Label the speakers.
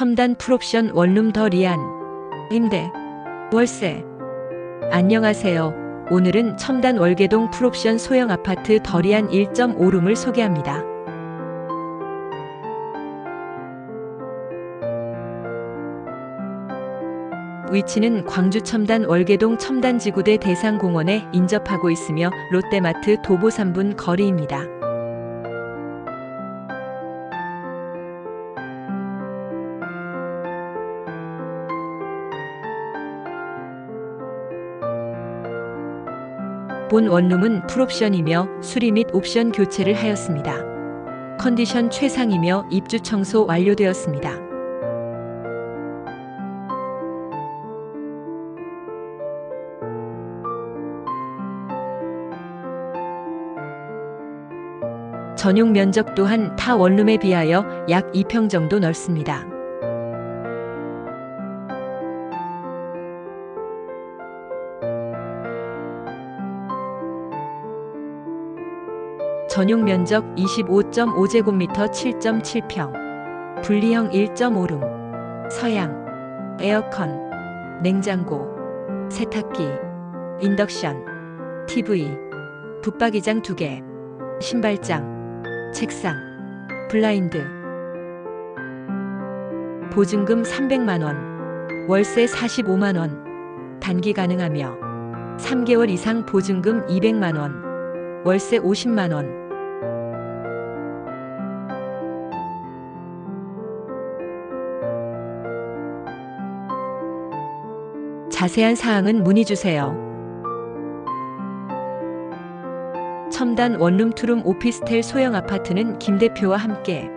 Speaker 1: 첨단 풀옵션 원룸 더 리안 임대 월세 안녕하세요. 오늘은 첨단 월계동 풀옵션 소형 아파트 더 리안 1.5룸을 소개합니다. 위치는 광주 첨단 월계동 첨단지구대 대상공원에 인접하고 있으며 롯데마트 도보 3분 거리입니다. 본 원룸은 풀옵션이며 수리 및 옵션 교체를 하였습니다. 컨디션 최상이며 입주 청소 완료되었습니다. 전용 면적 또한 타 원룸에 비하여 약 2평 정도 넓습니다. 전용 면적 25.5제곱미터 7.7평, 분리형 1.5룸, 서양, 에어컨, 냉장고, 세탁기, 인덕션, TV, 붙박이장 2개, 신발장, 책상, 블라인드. 보증금 300만원, 월세 45만원, 단기 가능하며 3개월 이상 보증금 200만원, 월세 50만원. 자세한 사항은 문의 주세요. 첨단 원룸 투룸 오피스텔 소형 아파트는 김 대표와 함께